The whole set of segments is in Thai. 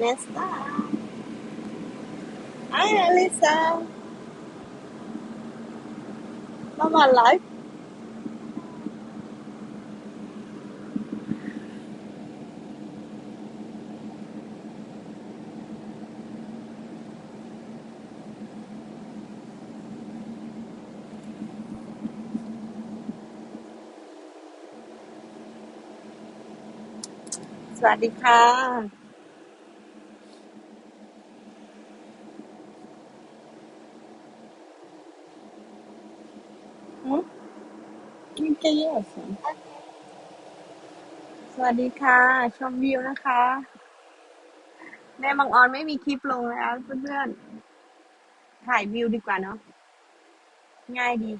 Nesta Hi Alisa มามาไลฟ์สวัสดีค่ะหืมนี่ จะเยอะสิสวัสดีค่ะ ชมวิวนะคะ แม่บางออนไม่มีคลิปลงแล้วเพื่อนๆ ถ่ายวิวดีกว่าเนาะ ง่ายดี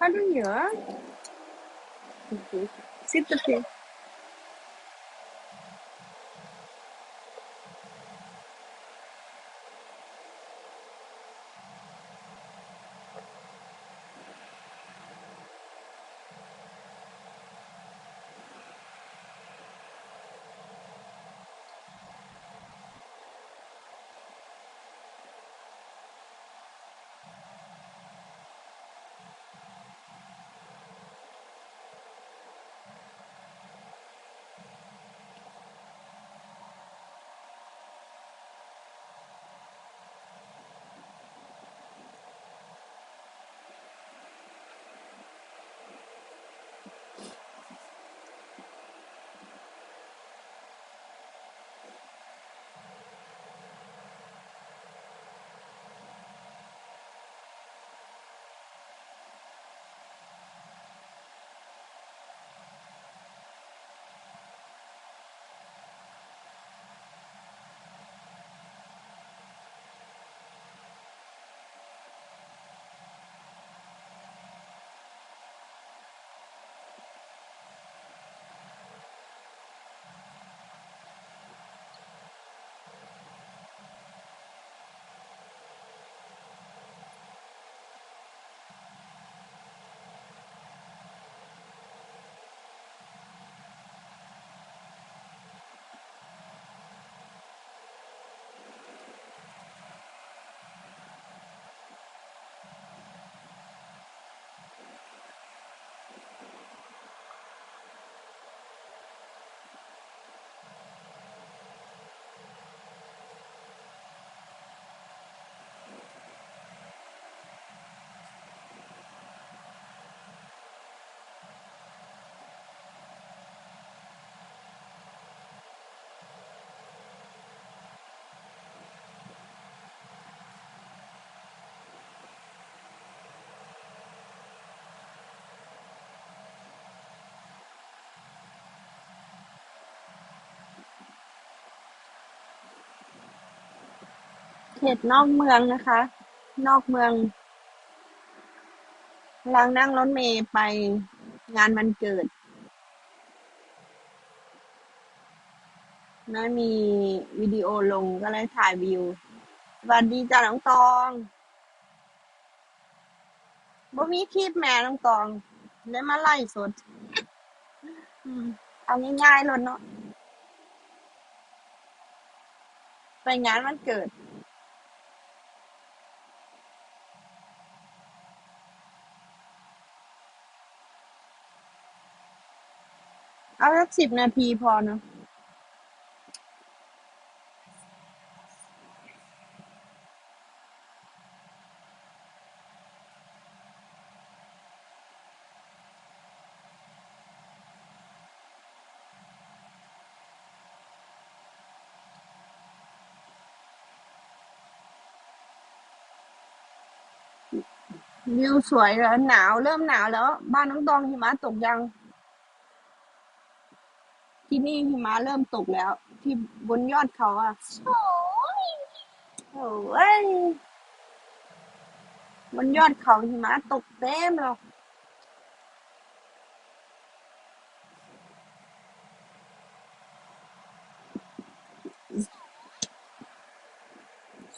How do you? Sit the pin. เขตนอกเมืองนะคะ นอกเมืองกำลังนั่งรถเมล์ไปงานวันเกิดไม่มีวิดีโอลงก็เลยถ่ายวิว สวัสดีจ้าน้องตองบ่มีคลิปแม่น้องตองเลยมาไล่สด เอาง่ายๆเลยเนาะไปงานวันเกิด เอาสักสิบนาทีพอเนาะวิวสวยแล้วหนาวเริ่มหนาวแล้ว บ้านน้องตองหิมะตกยัง ที่นี่หิมะเริ่มตกแล้ว ที่บนยอดเขาอะโอ้ยบนยอดเขาหิมะตกเต็มเลย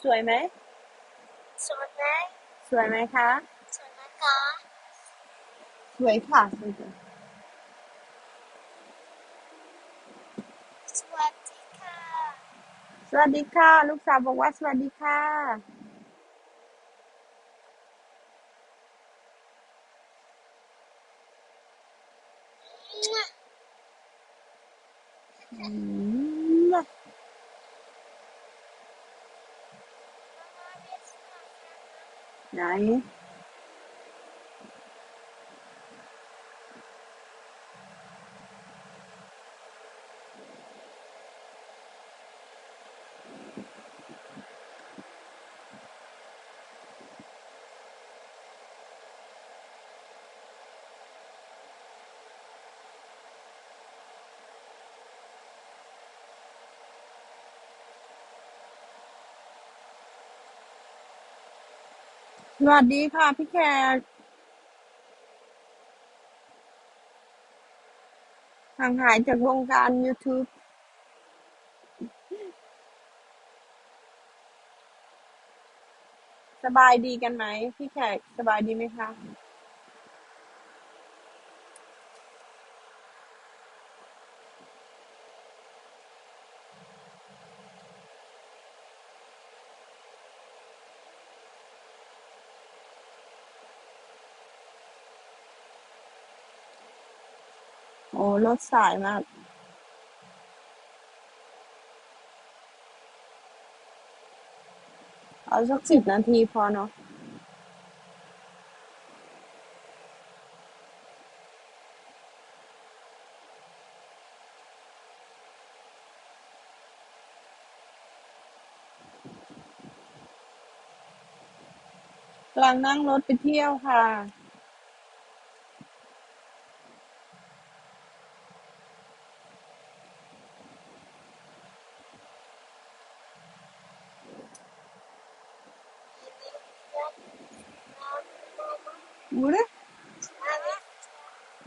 สวยไหม สวยไหม สวยไหมคะ สวยไหมคะ สวยค่ะสวยจัง สวัสดีค่ะ ส วัสดีค่ะ ลูกสาวบอกว่าสวัสดีค่ะ อืมไหน สวัสดีค่ะพี่แขกห่างหายจากวงการ YouTube สบายดีกันไหมพี่แขกสบายดีไหมคะ รถสายมากเอาสักสิบนาทีพอเนาะกำลังนั่งรถไปเที่ยวค่ะ บูนะ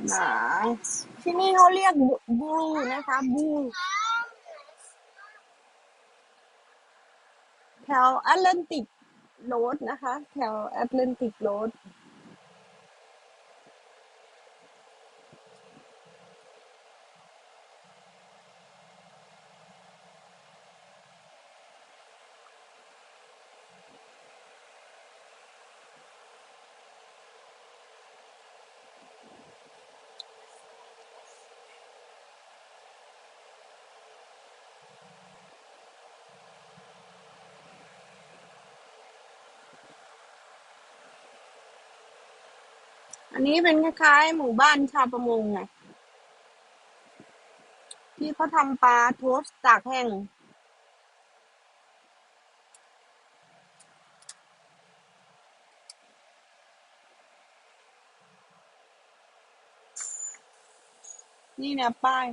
หนาที่นี่เขาเรียกบูนะคะ บูแถวแอตแลนติกโรดนะคะ แถวแอตแลนติกโรด อันนี้เป็นคล้ายๆ หมู่บ้านชาวประมงไงที่เขาทำปลาโทสต์ตากแห้งนี่นะป้าย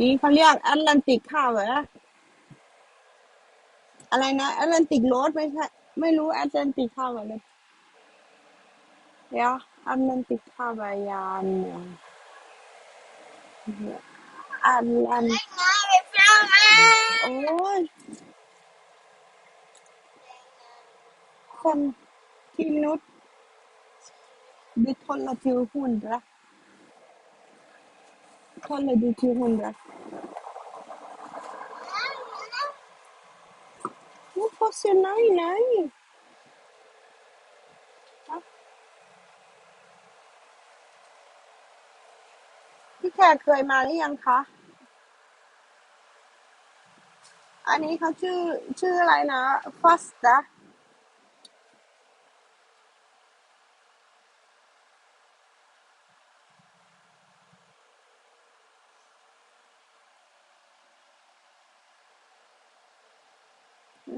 นี่เขาเรียกแอตแลนติกข้าวเหรออะไรนะแอตแลนติกโรดไม่ใช่ไม่รู้แอตแลนติกข้าวเหรอเลยเดี๋ยวแอตแลนติกข้าวบายานแอตแลนโอ้ยคนที่นุชดิทนละทิวหุ่นละ ทนละดิทิวหุ่นละว่าเขาเสียไหนไหนพี่แขกเคยมาหรือยังคะ อันนี้เขาชื่อชื่ออะไรนะฟัสตะ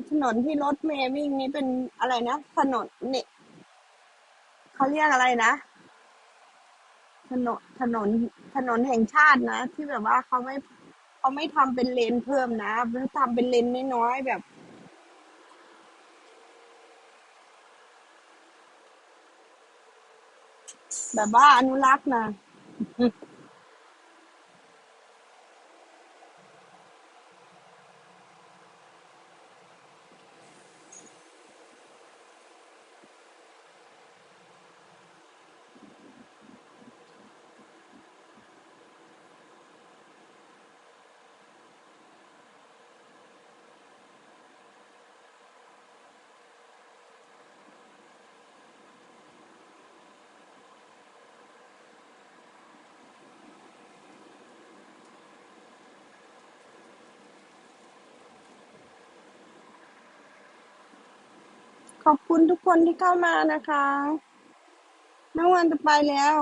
ถนนที่รถเมย์วิ่งนี้เป็นอะไรนะถนนเนี่ยเขาเรียกอะไรนะถนนถนนถนนแห่งชาตินะ ที่แบบว่าเขาไม่เขาไม่ทำเป็นเลนเพิ่มนะเขาทำเป็นเลนน้อยๆแบบแบบว่าอนุรักษ์นะ ขอบคุณทุกคนที่เข้ามานะคะเมื่อวันจะไปแล้ว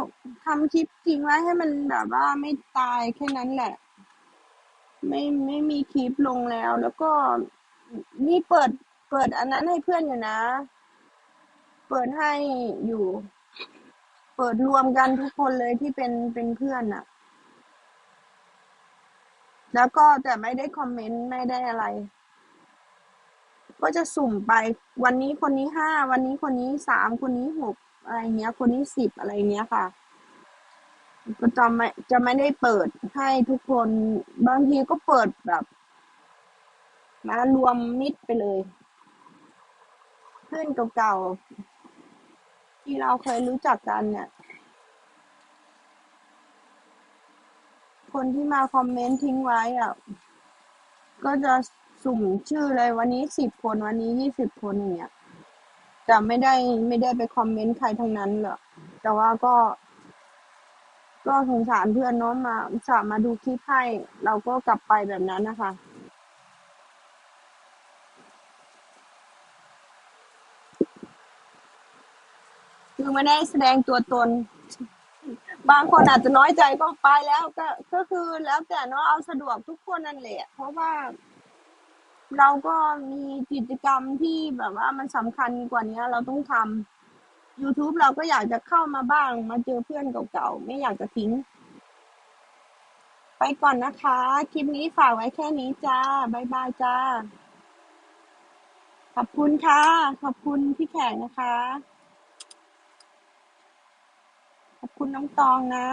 ทำคลิปทิ้งไว้ให้มันแบบว่าไม่ตายแค่นั้นแหละ ไม่ไม่มีคลิปลงแล้ว แล้วก็นี่เปิดเปิดอันนั้นให้เพื่อนอยู่นะ เปิดให้อยู่ เปิดรวมกันทุกคนเลยที่เป็นเป็นเพื่อนน่ะแล้วก็แต่ไม่ได้คอมเมนต์ไม่ได้อะไร ก็จะสุ่มไปวันนี้คนนี้ห้าวันนี้คนนี้สามคนนี้หกอะไรเงี้ย คนนี้สิบอะไรเงี้ยค่ะก็จะไม่จะไม่ได้เปิดให้ทุกคนบางทีก็เปิดแบบมารวมมิตรไปเลยเพื่อนเก่าๆที่เราเคยรู้จักกันเนี่ยคนที่มาคอมเมนต์ทิ้งไว้อะก็จะ สุ่มชื่อเลยวันนี้สิบคนวันนี้ยี่สิบคนอย่างเงี้ยแต่ไม่ได้ไม่ได้ไปคอมเมนต์ใครทั้งนั้นหรอกแต่ว่าก็ ก็สงสารเพื่อนเน้องมาสามาดูคลิปให้เราก็กลับไปแบบนั้นนะคะคือไม่ได้แสดงตัวตน บางคนอาจจะน้อยใจก็ไปแล้วก็ก็คือแล้วแต่เนาะเอาสะดวกทุกคนนั่นแหละเพราะว่า เราก็มีกิจกรรมที่แบบว่ามันสำคัญกว่านี้เราต้องทำ YouTube เราก็อยากจะเข้ามาบ้าง มาเจอเพื่อนเก่าๆ ไม่อยากจะทิ้ง ไปก่อนนะคะ คลิปนี้ฝากไว้แค่นี้จ้า บ๊ายบายจ้า ขอบคุณค่ะ ขอบคุณพี่แขกนะคะ ขอบคุณน้องตองนะ